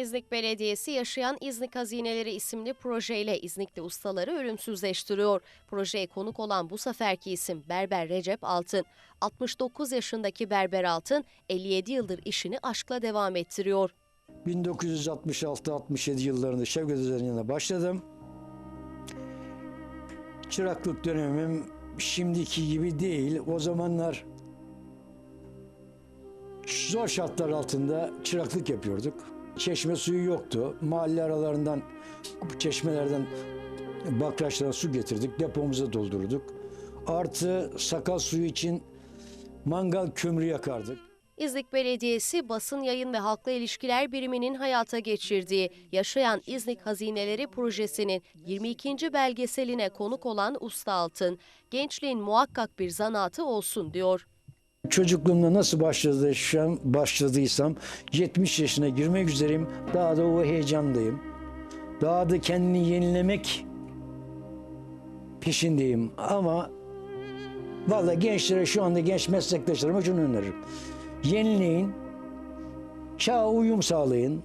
İznik Belediyesi Yaşayan İznik Hazineleri isimli projeyle İznikli ustaları ölümsüzleştiriyor. Projeye konuk olan bu seferki isim Berber Recep Altın. 69 yaşındaki Berber Altın 57 yıldır işini aşkla devam ettiriyor. 1966-67 yıllarında Şevket yanına başladım. Çıraklık dönemim şimdiki gibi değil. O zamanlar zor şartlar altında çıraklık yapıyorduk. Çeşme suyu yoktu. Mahalle aralarından, çeşmelerden bakraçlara su getirdik. Depomuza doldurduk. Artı sakal suyu için mangal kömürü yakardık. İznik Belediyesi Basın Yayın ve Halkla İlişkiler Biriminin hayata geçirdiği Yaşayan İznik Hazineleri projesinin 22. belgeseline konuk olan Usta Altın, gençliğin muhakkak bir zanaatı olsun diyor. Çocukluğumda nasıl başladıysam, başladıysam 70 yaşına girmek üzereyim. Daha da o heyecandayım. Daha da kendini yenilemek peşindeyim. Ama vallahi gençlere şu anda genç meslektaşlarıma şunu öneririm. Yenileyin, çağa uyum sağlayın.